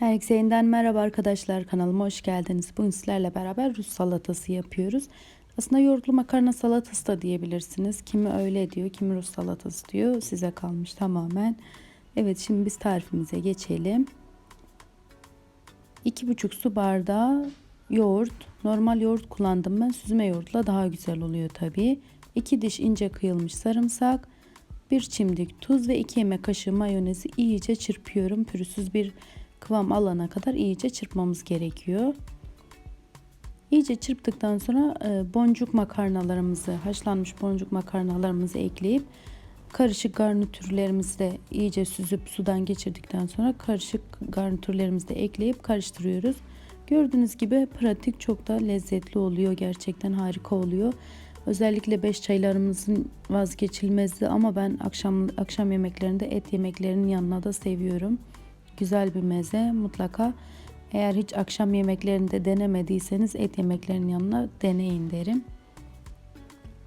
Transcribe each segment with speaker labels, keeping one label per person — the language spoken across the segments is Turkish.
Speaker 1: Herkese yeniden merhaba arkadaşlar kanalıma hoş geldiniz. Bugün sizlerle beraber Rus salatası yapıyoruz. Aslında yoğurtlu makarna salatası da diyebilirsiniz. Kimi öyle diyor, kimi Rus salatası diyor. Size kalmış tamamen. Evet şimdi biz tarifimize geçelim. 2,5 su bardağı yoğurt. Normal yoğurt kullandım ben. Süzme yoğurtla daha güzel oluyor tabii. 2 diş ince kıyılmış sarımsak. 1 çimdik tuz ve 2 yemek kaşığı mayonezi iyice çırpıyorum. Pürüzsüz bir kıvam alana kadar iyice çırpmamız gerekiyor. İyice çırptıktan sonra e, boncuk makarnalarımızı, haşlanmış boncuk makarnalarımızı ekleyip karışık garnitürlerimizi de iyice süzüp sudan geçirdikten sonra karışık garnitürlerimizi de ekleyip karıştırıyoruz. Gördüğünüz gibi pratik çok da lezzetli oluyor. Gerçekten harika oluyor. Özellikle beş çaylarımızın vazgeçilmezi ama ben akşam akşam yemeklerinde et yemeklerinin yanına da seviyorum. Güzel bir meze mutlaka. Eğer hiç akşam yemeklerinde denemediyseniz et yemeklerinin yanına deneyin derim.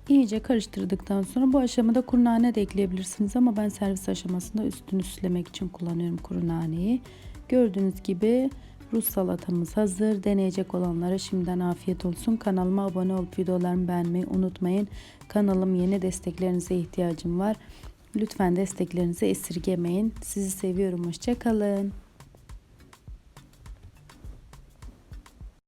Speaker 1: İyice karıştırdıktan sonra bu aşamada kuru nane de ekleyebilirsiniz ama ben servis aşamasında üstünü süslemek için kullanıyorum kuru naneyi. Gördüğünüz gibi Rus salatamız hazır. Deneyecek olanlara şimdiden afiyet olsun. Kanalıma abone olup videolarımı beğenmeyi unutmayın. Kanalım yeni desteklerinize ihtiyacım var. Lütfen desteklerinizi esirgemeyin. Sizi seviyorum. Hoşçakalın.